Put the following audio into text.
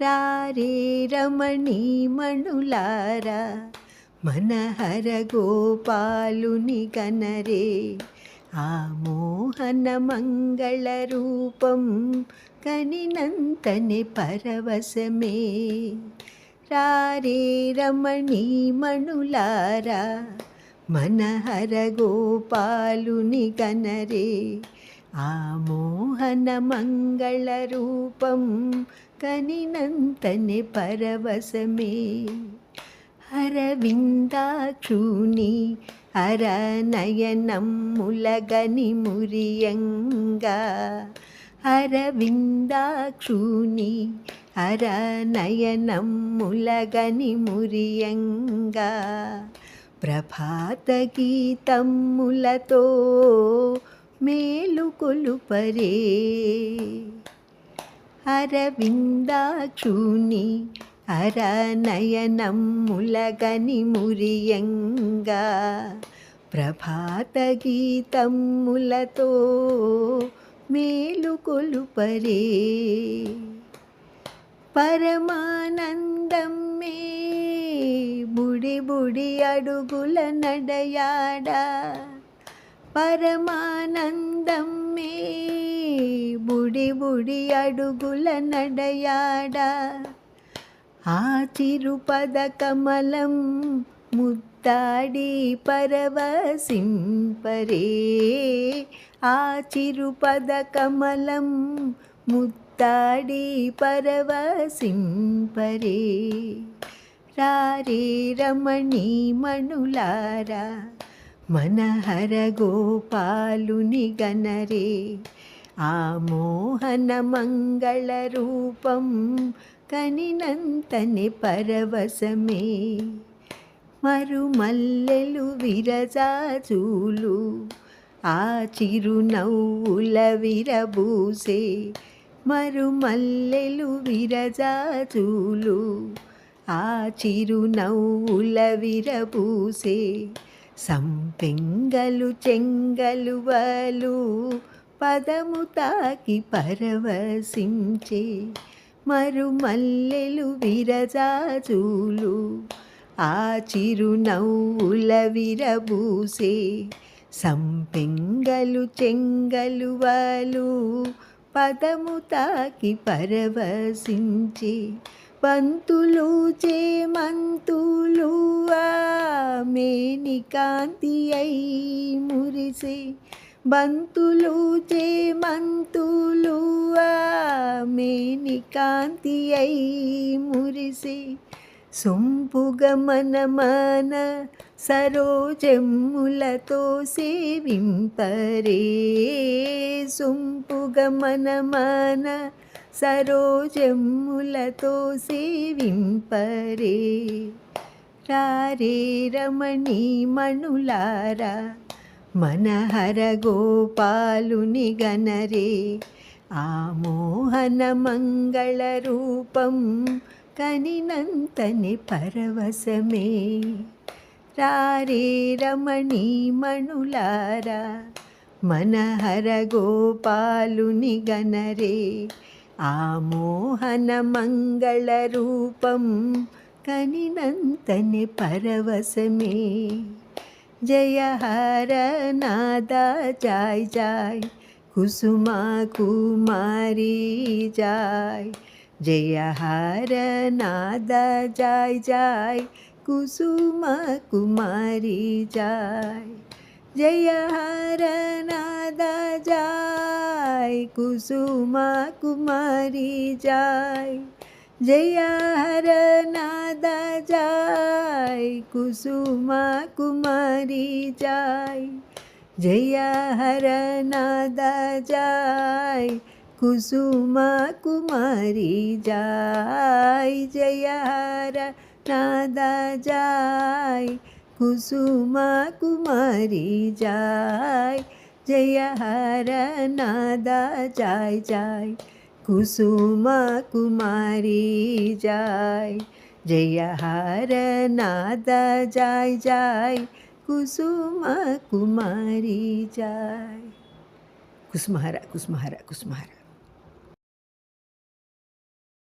రారే రమణీ మణులారా మనహర గోపాలుని కనరే. ఆ మోహన మంగళ రూపం కనినంతనే పరవశమే. రారే రమణీ మణులారా మనహర గోపాలుని కనరే. ఆ మోహన మంగళ రూపం కనినంతనే పరవశమే. అరవిందాక్షుని అరనయనమ్ములగని మురియంగా. అరవిందాక్షుని అరనయనమ్ములగని మురియంగా. ప్రభాత గీతమ్ములతో మేలుకొలుపరే అరవిందాక్షుని అరనయనమ్ములగని మురియంగా ప్రభాత గీతమ్ములతో మేలుకొలుపరే పరమానందమ్మే బుడి బుడి అడుగుల నడయాడా? పరమానందం మే. బుడి బుడి అడుగుల నడయాడ. ఆ తిరుపద కమలం ముద్దాడి పరవసింపరే ఆ చిరుపద కమలం ముద్దాడి పరవసింపరే రారే రమణీ మణులారా మనహర గోపాలుని గనరే ఆ మోహన మంగళ రూపం కనినంతని పరవశమే. మరుమల్లెలు విరజాజూలు ఆ చిరునవ్వుల విరబూసే. మరుమల్లెలు విరజాజూలు ఆ చిరునవ్వుల విరబూసే. సంపెంగలు చెంగలువలు పదము తాకి పరవశించే మరుమల్లెలు విరజాజూలు ఆ చిరునవ్వుల విరబూసే సంపెంగలు చెంగలువలు పదము తాకి పరవశించే పంతులు మంతు మేని కాంతి అయి మురిసే బంతులు చేమంతులు మేని కాంతి అయి మురిసే సొంపుగ మన మన సరోజమ్ములతో సేవింపరే. సొంపుగ మన మన సరోజమ్ములతో సేవింపరే. రే రమణి మణులారా మనహర గోపాలుని గనరే. ఆ మోహన మంగళ రూపం కనినంతని పరవశమే. రారే రమణి మణులారా మనహర గోపాలుని గనరే. ఆ మోహన మంగళ రూపం ಕನಿನಂತನೆ ಪರವಸಮೇ ಜಯ ಹರ ನಾದ ಜಾಯ್ ಜಾಯ್ ಕುಸುಮಾ ಕುಮಾರಿ ಜಾಯ್ ಜಯ ಹರ ನಾದ ಜಾಯ್ ಜಾಯ್ ಕುಸುಮಾ ಕುಮಾರಿ ಜಾಯ್ ಜಯ ಹರ ನಾದ ಜಾಯ್ ಕುಸುಮಾ ಕುಮಾರಿ ಜಾಯ್ जया नादा जाय, कुसुमा कुमारी जाय। जया हर नादा जाय, कुसुमा कुमारी जाय। जया हर नादा जाय, कुसुमा कुमारी जाय। जया हर नादा जाय जाय। कुसुम कुमारी जाय जया हार नाद जाय जाय कुसुम कुमारी जाय। कुसुमहरा कुसुमहरा कुसुमहरा।